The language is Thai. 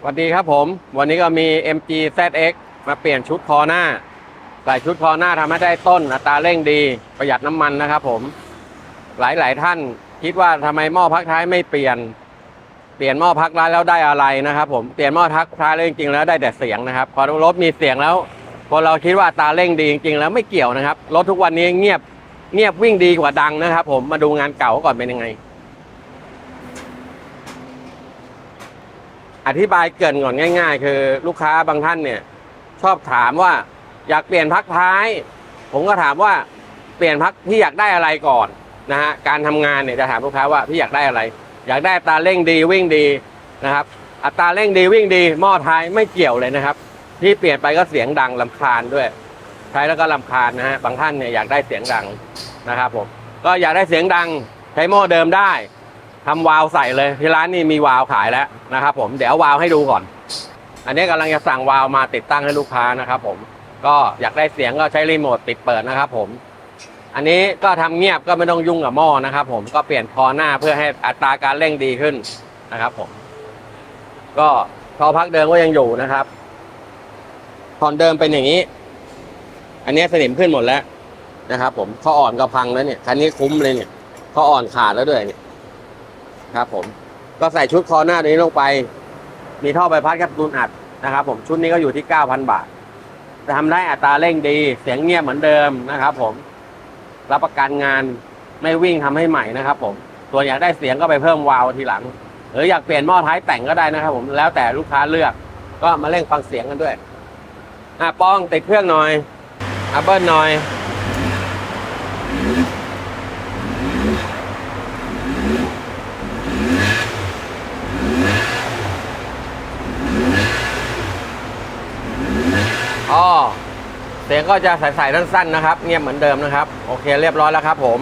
สวัสดีครับผม วันนี้ก็มี MG ZX มาเปลี่ยนชุดคอหน้า ใส่ชุดคอหน้าทำให้ได้ต้นอัตราเร่งดี ประหยัดน้ำมันนะครับผม หลายๆท่านคิดว่าทำไมหม้อพักท้ายไม่เปลี่ยน เปลี่ยนหม้อพักท้ายแล้วได้อะไรนะครับผม เปลี่ยนหม้อพักท้ายแล้วจริงๆแล้วได้แต่เสียงนะครับ พอรถมีเสียงแล้วพอเราคิดว่าตาเร่งดีจริงๆแล้วไม่เกี่ยวนะครับ รถทุกวันนี้เงียบเงียบวิ่งดีกว่าดังนะครับ ผม มาดูงานเก่าก่อนเป็นยังไง อธิบายเกินก่อนง่าย ๆ คือลูกค้าบางท่านเนี่ย ชอบถามว่าอยากเปลี่ยนพักท้าย ผมก็ถามว่าเปลี่ยนพักพี่อยากได้อะไรก่อนนะฮะการทำงานเนี่ยจะถามลูกค้าว่าพี่อยากได้อะไร อยากได้ตาเร่งดีวิ่งดีนะครับอัตราเร่งดีวิ่งดีหม้อท้ายไม่เกี่ยวเลยนะครับ ที่เปลี่ยนไปก็เสียงดังลำคาญด้วยใช้แล้วก็ลำคาญนะฮะบางท่านเนี่ยอยากได้เสียงดังนะครับผมก็อยากได้เสียงดังใช้หม้อเดิมได้ ทำวาล์วใส่เลยที่ร้านนี่มีวาล์วขายแล้วนะครับ ผมเดี๋ยววาล์วให้ดูก่อน อันนี้กำลังจะสั่งวาล์วมาติดตั้งให้ลูกค้านะครับผมก็อยากได้เสียงก็ใช้รีโมทติดเปิดนะครับผม อันนี้ก็ทำเงียบก็ไม่ต้องยุ่งกับหม้อนะครับ ผมก็เปลี่ยนคอหน้าเพื่อให้อัตราการเร่งดีขึ้นนะครับ ผม ก็พอพักเดิมก็ยังอยู่นะครับตอนเดิมเป็นอย่างนี้ อันนี้สนิมขึ้นหมดแล้วนะครับ ผมข้ออ่อนก็พังแล้วเนี่ยคันนี้คุ้มเลยเนี่ยข้ออ่อนขาดแล้วด้วยเนี่ย ครับผมก็ใส่ชุดคอหน้าตัวนี้ลงไป มีท่อใบพัดแคปซูลอัดนะครับ ผมชุดนี้ก็อยู่ที่เก้าพันบาทจะทำได้อัตราเร่งดี เสียงเงียบเหมือนเดิมนะครับ ผม รับประกันงานไม่วิ่งทำให้ใหม่นะครับ ผมส่วนอยากได้เสียงก็ไปเพิ่มวาล์วทีหลัง หรืออยากเปลี่ยนหม้อท้ายแต่งก็ได้นะครับ ผมแล้วแต่ลูกค้าเลือก ก็มาเร่งฟังเสียงกันด้วยอะป้องติดเครื่องหน่อยอัพเบิลหน่อย เสียงก็จะใสๆสั้นๆนะครับ เงียบเหมือนเดิมนะครับ โอเคเรียบร้อยแล้วครับผม